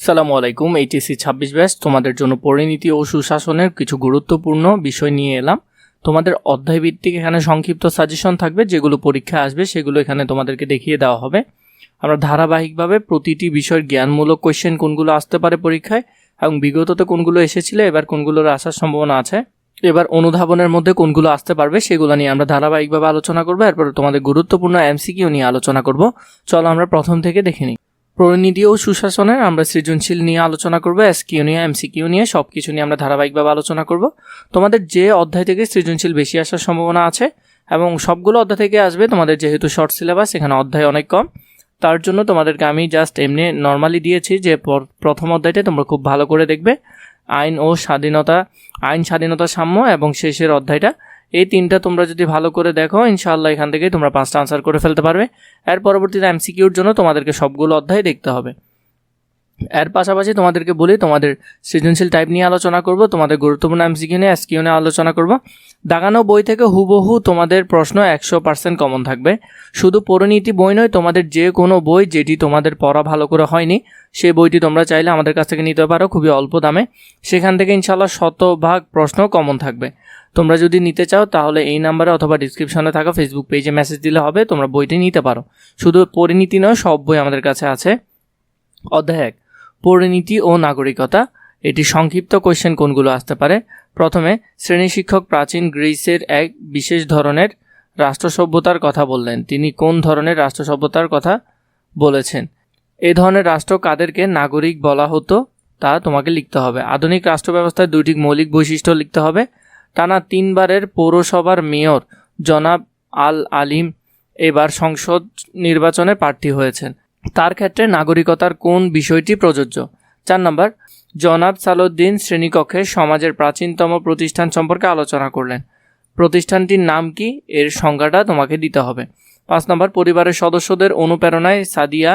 সালামু আলাইকুম এইটিসি ছাব্বিশ ব্যাস তোমাদের জন্য পরিণীতি ও সুশাসনের কিছু গুরুত্বপূর্ণ বিষয় নিয়ে এলাম। তোমাদের অধ্যায় ভিত্তিক এখানে সংক্ষিপ্ত সাজেশন থাকবে, যেগুলো পরীক্ষায় আসবে, সেগুলো এখানে তোমাদেরকে দেখিয়ে দেওয়া হবে। আমরা ধারাবাহিকভাবে প্রতিটি বিষয়ের জ্ঞানমূলক কোয়েশ্চেন কোনগুলো আসতে পারে পরীক্ষায়, এবং বিগততে কোনগুলো এসেছিল, এবার কোনগুলোর আসার সম্ভাবনা আছে। এবার অনুধাবনের মধ্যে কোনগুলো আসতে পারবে, সেগুলো নিয়ে আমরা ধারাবাহিকভাবে আলোচনা করব। এরপরে তোমাদের গুরুত্বপূর্ণ এমসিকিউ নিয়ে আলোচনা করব। চলো আমরা প্রথম থেকে দেখে নিই। পরিণীতি ও সুশাসনের আমরা সৃজনশীল নিয়ে আলোচনা করব এসকিউ নিয়ে এমসিকিউ নিয়ে সব কিছু নিয়ে আমরা ধারাবাহিকভাবে আলোচনা করব। তোমাদের যে অধ্যায় থেকে সৃজনশীল বেশি আসার সম্ভাবনা আছে এবং সবগুলো অধ্যায় থেকে আসবে, তোমাদের যেহেতু শর্ট সিলেবাস এখানে অধ্যায় অনেক কম, তার জন্য তোমাদেরকে আমি জাস্ট এমনি নর্মালি দিয়েছি যে প্রথম অধ্যায়টা তোমরা খুব ভালো করে দেখবে। আইন ও স্বাধীনতা, আইন স্বাধীনতা সাম্য এবং শেষের অধ্যায়টা। এই তিনটা তোমরা যদি ভালো করে দেখো, ইনশাআল্লাহ এখান থেকে তোমরা পাঁচটা আনসার করে ফেলতে পারবে। এর পরবর্তীতে এমসিকিউর জন্য তোমাদেরকে সবগুলো অধ্যায় দেখতে হবে। এর পাশাপাশি তোমাদেরকে বলি, তোমাদের সৃজনশীল টাইপ নিয়ে আলোচনা করব, তোমাদের গুরুত্বপূর্ণ এমসিকিউ নিয়ে এসকিউ নিয়ে আলোচনা করব। দাগানো বই থেকে হুবহু তোমাদের প্রশ্ন একশো পার্সেন্ট কমন থাকবে। শুধু পরিণীতি বই নয়, তোমাদের যে কোনো বই যেটি তোমাদের পড়া ভালো করে হয়নি, সেই বইটি তোমরা চাইলে আমাদের কাছ থেকে নিতে পারো খুবই অল্প দামে। সেখান থেকে ইনশাল্লাহ শতভাগ প্রশ্ন কমন থাকবে। তোমরা যদি নিতে চাও, তাহলে এই নাম্বারে অথবা ডিসক্রিপশনে থাকা ফেসবুক পেজে মেসেজ দিলে হবে, তোমরা বইটি নিতে পারো। শুধু পরিণীতি নয়, সব বই আমাদের কাছে আছে। অধ্যায় এক, পরিণীতি ও নাগরিকতা। এটি সংক্ষিপ্ত কোয়েশ্চেন কোনগুলো আসতে পারে? প্রথমে, শ্রেণি শিক্ষক প্রাচীন গ্রিসের এক বিশেষ ধরনের রাষ্ট্র সভ্যতার কথা বললেন। তিনি কোন ধরনের রাষ্ট্র সভ্যতার কথা বলেছেন? এই ধরনের রাষ্ট্র কাদেরকে নাগরিক বলা হতো? তা তোমাকে লিখতে হবে। আধুনিক রাষ্ট্র ব্যবস্থায় দুইটি মৌলিক বৈশিষ্ট্য লিখতে হবে। টানা তিনবারের পৌরসভার মেয়র জনাব আল আলিম এবার সংসদ নির্বাচনে প্রার্থী হয়েছেন। তার ক্ষেত্রে নাগরিকতার কোন বিষয়টি প্রযোজ্য? চার নম্বর, জনাব সালউদ্দিন শ্রেণীকক্ষে সমাজের প্রাচীনতম প্রতিষ্ঠান সম্পর্কে আলোচনা করলেন। প্রতিষ্ঠানটির নাম কি? এর সংজ্ঞাটা তোমাকে দিতে হবে। পাঁচ নম্বর, পরিবারের সদস্যদের অনুপ্রেরণায় সাদিয়া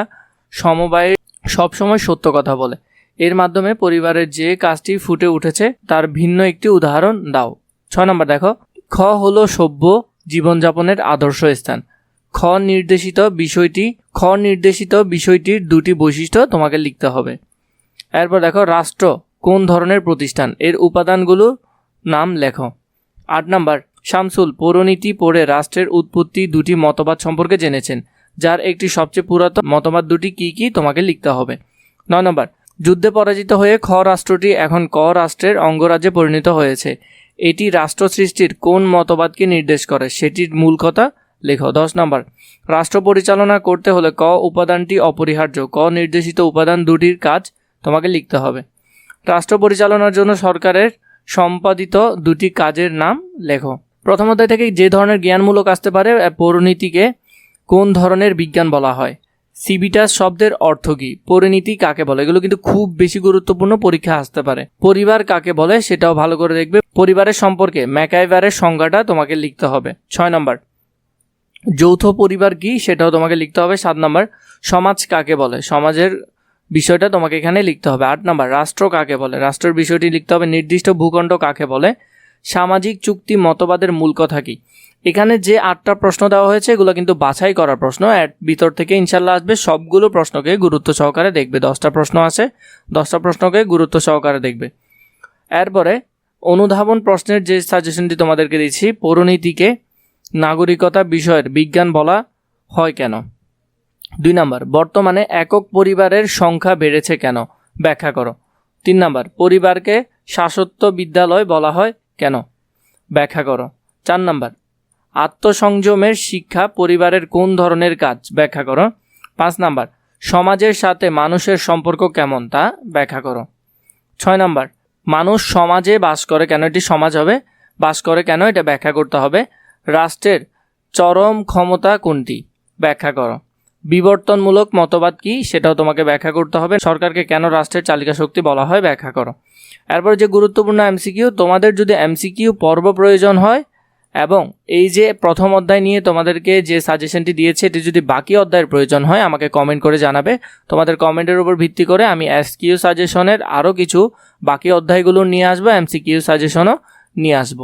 সমবায়ে সবসময় সত্য কথা বলে। এর মাধ্যমে পরিবারের যে কাজটি ফুটে উঠেছে, তার ভিন্ন একটি উদাহরণ দাও। ছয় নম্বর দেখো। খ হলো সভ্য জীবনযাপনের আদর্শ স্থান। খ নির্দেশিত বিষয়টি, খ নির্দেশিত বিষয়টির দুটি বৈশিষ্ট্য তোমাকে লিখতে হবে। এরপর দেখো, রাষ্ট্র কোন ধরনের প্রতিষ্ঠান? এর উপাদানগুলো নাম লেখো। আট নাম্বার, শামসুল পৌরনীতি পড়ে রাষ্ট্রের উৎপত্তি দুটি মতবাদ সম্পর্কে জেনেছেন। যার একটি সবচেয়ে পুরাতন মতবাদ দুটি কি কি তোমাকে লিখতে হবে। নয় নম্বর, যুদ্ধে পরাজিত হয়ে খ রাষ্ট্রটি এখন ক রাষ্ট্রের অঙ্গরাজ্যে পরিণত হয়েছে। এটি রাষ্ট্র সৃষ্টির কোন মতবাদকে নির্দেশ করে সেটির মূল কথা লেখো। দশ নম্বর রাষ্ট্র পরিচালনা করতে হলে ক উপাদানটি অপরিহার্য ক নির্দেশিত উপাদান দুটির কাজ তোমাকে লিখতে হবে। রাষ্ট্র পরিচালনার জন্য সরকারের সম্পাদিত দুটি কাজের নাম লেখো। প্রথম অধ্যায় থেকে যে ধরনের জ্ঞানমূলক আসতে পারে আহ, পৌরনীতিকে কোন ধরনের বিজ্ঞান বলা হয়? সিবিটাস শব্দের অর্থ কী? পরিণীতি কাকে বলে? এগুলো কিন্তু খুব বেশি গুরুত্বপূর্ণ পরীক্ষা আসতে পারে। পরিবার কাকে বলে সেটাও ভালো করে দেখবে। পরিবারের সম্পর্কে ম্যাকাইভারের সংজ্ঞাটা তোমাকে লিখতে হবে। ছয় নম্বর। যৌথ পরিবার কি সেটাও তোমাকে লিখতে হবে। সাত নম্বর। সমাজ কাকে বলে? সমাজের বিষয়টা তোমাকে এখানে লিখতে হবে। আট নম্বর। রাষ্ট্র কাকে বলে? রাষ্ট্রের বিষয়টি লিখতে হবে। নির্দিষ্ট ভূখণ্ড কাকে বলে? সামাজিক চুক্তি মতবাদের মূল কথা কি? এখানে যে আটটা প্রশ্ন দেওয়া হয়েছে, এগুলো কিন্তু বাছাই করার প্রশ্ন। এর ভিতর থেকে ইনশাল্লাহ আসবে, সবগুলো প্রশ্নকে গুরুত্ব সহকারে দেখবে। দশটা প্রশ্ন আছে, দশটা প্রশ্নকে গুরুত্ব সহকারে দেখবে। এরপরে, অনুধাবন প্রশ্নের যে সাজেশনটি তোমাদেরকে দিচ্ছি পৌরনীতিকে নাগরিকতা বিষয়ের বিজ্ঞান বলা হয় কেন? দুই নাম্বার, বর্তমানে একক পরিবারের সংখ্যা বেড়েছে কেন? ব্যাখ্যা করো। তিন নাম্বার, পরিবারকে শাসত্ব বিদ্যালয় বলা হয় কেন? ব্যাখ্যা করো। চার নাম্বার। আত্মসংযমের শিক্ষা পরিবারের কোন ধরনের কাজ? ব্যাখ্যা করো। পাঁচ নাম্বার। সমাজের সাথে মানুষের সম্পর্ক কেমন? তা ব্যাখ্যা করো। ছয় নাম্বার। মানুষ সমাজে বাস করে কেন এটি সমাজ হবে? বাস করে কেন? এটা ব্যাখ্যা করতে হবে। রাষ্ট্রের চরম ক্ষমতা কোনটি? ব্যাখ্যা করো। বিবর্তনমূলক মতবাদ কি? সেটাও তোমাকে ব্যাখ্যা করতে হবে। সরকারকে কেন রাষ্ট্রের চালিকা শক্তি বলা হয় ব্যাখ্যা করো। এরপর যে গুরুত্বপূর্ণ এমসিকিউ তোমাদের যদি এমসিকিউ পর্ব প্রয়োজন হয় এবং এই যে প্রথম অধ্যায় নিয়ে তোমাদেরকে যে সাজেশনটি দিয়েছে, এটি যদি বাকি অধ্যায়ের প্রয়োজন হয়, আমাকে কমেন্ট করে জানাবে। তোমাদের কমেন্টের উপর ভিত্তি করে আমি এসকিউ সাজেশনের আরও কিছু বাকি অধ্যায়গুলো নিয়ে আসব এমসিকিউ সাজেশনও নিয়ে আসব।